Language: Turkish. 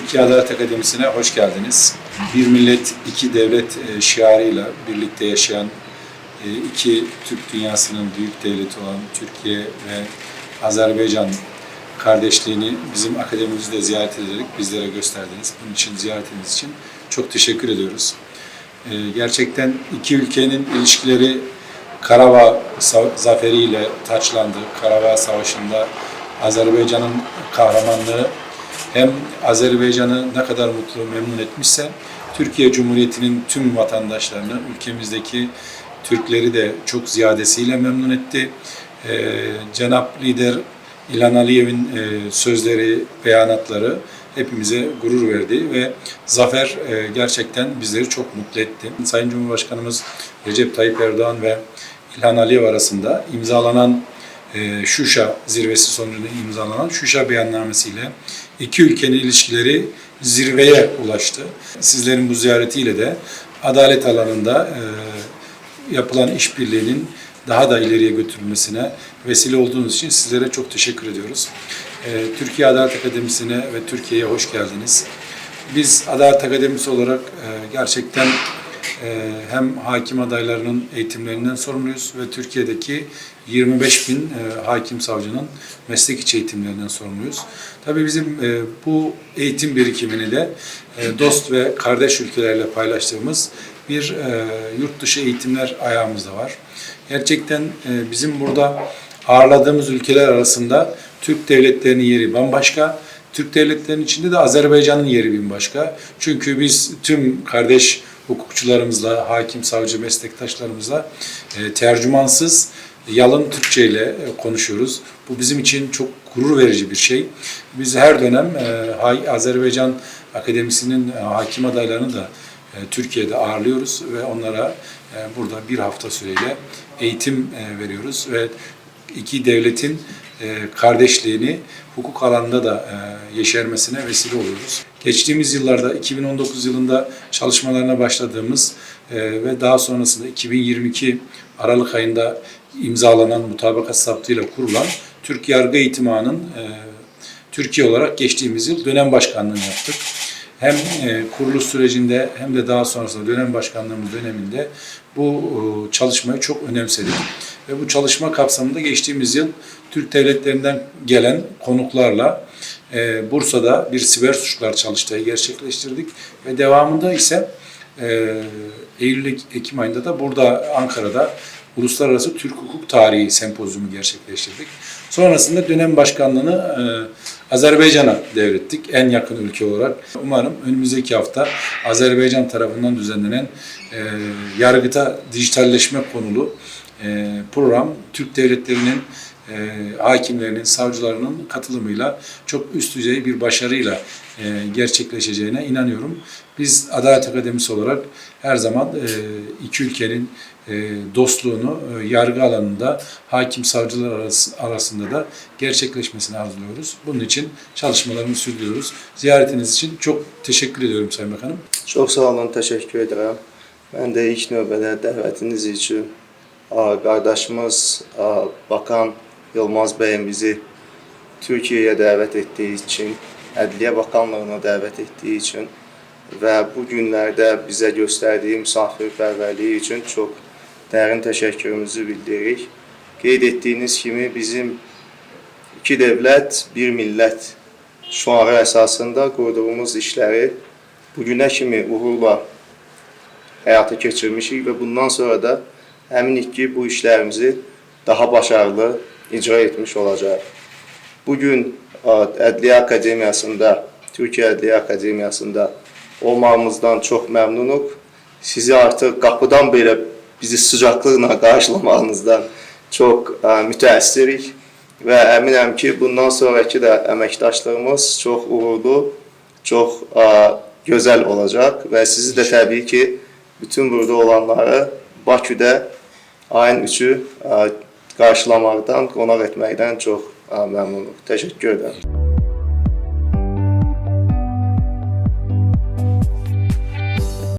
Türkiye Adalet Akademisi'ne hoş geldiniz. Bir millet, iki devlet e, şiarıyla birlikte yaşayan e, iki Türk dünyasının büyük devleti olan Türkiye ve Azerbaycan kardeşliğini bizim akademimizde ziyaret ederek bizlere gösterdiniz. Bunun için ziyaretiniz için çok teşekkür ediyoruz. E, Gerçekten iki ülkenin ilişkileri Karabağ zaferiyle taçlandı. Karabağ Savaşı'nda Azerbaycan'ın kahramanlığı hem Azerbaycan'ı ne kadar mutlu, memnun etmişse Türkiye Cumhuriyeti'nin tüm vatandaşlarını, ülkemizdeki Türkleri de çok ziyadesiyle memnun etti. Ee, Cenap Lider İlhan Aliyev'in e, sözleri, beyanatları hepimize gurur verdi ve zafer e, gerçekten bizleri çok mutlu etti. Sayın Cumhurbaşkanımız Recep Tayyip Erdoğan ve İlhan Aliyev arasında imzalanan Şuşa zirvesi sonucunda imzalanan Şuşa beyannamesiyle iki ülkenin ilişkileri zirveye ulaştı. Sizlerin bu ziyaretiyle de adalet alanında e, yapılan işbirliğinin daha da ileriye götürülmesine vesile olduğunuz için sizlere çok teşekkür ediyoruz. E, Türkiye Adalet Akademisi'ne ve Türkiye'ye hoş geldiniz. Biz Adalet Akademisi olarak e, gerçekten hem hakim adaylarının eğitimlerinden sorumluyuz ve Türkiye'deki 25 bin e, hakim savcının meslek içi eğitimlerinden sorumluyuz. Tabii bizim e, bu eğitim birikimini de e, dost ve kardeş ülkelerle paylaştığımız bir yurt dışı eğitimler ayağımızda var. Gerçekten bizim burada ağırladığımız ülkeler arasında Türk devletlerinin yeri bambaşka. Türk devletlerinin içinde de Azerbaycan'ın yeri bir başka. Çünkü biz tüm kardeş hukukçularımızla, hakim, savcı meslektaşlarımızla e, tercümansız, yalın Türkçe ile e, konuşuyoruz. Bu bizim için çok gurur verici bir şey. Biz her dönem e, Azerbaycan Akademisi'nin e, hakim adaylarını da e, Türkiye'de ağırlıyoruz ve onlara e, burada bir hafta süreyle eğitim e, veriyoruz ve iki devletin e, kardeşliğini hukuk alanında da e, yeşermesine vesile oluyoruz. Geçtiğimiz yıllarda 2019 yılında çalışmalarına başladığımız e, ve daha sonrasında 2022 Aralık ayında imzalanan mutabakat saptıyla kurulan Türk Yargı Eğitim e, Türkiye olarak geçtiğimiz yıl dönem başkanlığını yaptık. Hem e, kuruluş sürecinde hem de daha sonrasında dönem başkanlığımız döneminde bu e, çalışmayı çok önemsedik. Ve bu çalışma kapsamında geçtiğimiz yıl Türk devletlerinden gelen konuklarla e, Bursa'da bir siber suçlar çalıştayı gerçekleştirdik. Ve devamında ise e, Eylül-Ekim ayında da burada Ankara'da Uluslararası Türk Hukuk Tarihi Sempozyumu gerçekleştirdik. Sonrasında dönem başkanlığını e, Azerbaycan'a devrettik en yakın ülke olarak. Umarım önümüzdeki hafta Azerbaycan tarafından düzenlenen e, yargıta dijitalleşme konulu e, program Türk devletlerinin e, hakimlerinin, savcılarının katılımıyla çok üst düzey bir başarıyla e, gerçekleşeceğine inanıyorum. Biz Adalet Akademisi olarak her zaman e, iki ülkenin e, dostluğunu e, yargı alanında hakim savcılar arası, arasında da gerçekleşmesini arzuluyoruz. Bunun için çalışmalarımızı sürdürüyoruz. Ziyaretiniz için çok teşekkür ediyorum Sayın Bakanım. Çox sağ olun, təşəkkür edirəm. Mən də ilk növbədə dəvətiniz üçün qardaşımız Bakan Yılmaz bəyin bizi Türkiyəyə dəvət etdiyi üçün, Ədliyyə Bakanlığına dəvət etdiyi üçün və bu günlərdə bizə göstərdiyi misafirpərvərliyi üçün çox dərin təşəkkürümüzü bildiririk. Qeyd etdiyiniz kimi bizim iki dövlət, bir millət şüarı əsasında qurduğumuz işləri bugünə kimi uğurla həyata keçirmişik və bundan sonra da əminik ki, bu işlərimizi daha başarılı icra etmiş olacaq. Bugün ə, Ədliyyə Akademiyasında, Türkiyə Ədliyyə Akademiyasında olmağımızdan çox məmnunuq. Sizi artıq qapıdan belə bizi sıcaqlıqla qarşılamağınızdan çox ə, mütəəssirik və əminəm ki, bundan sonrakı da əməkdaşlığımız çox uğurlu, çox ə, gözəl olacaq və sizi də təbii ki, bütün burada olanları Baküdə ayın 3-ü ə, qarşılamaqdan, qonaq etməkdən çox məmnunuq. Təşəkkür edirəm.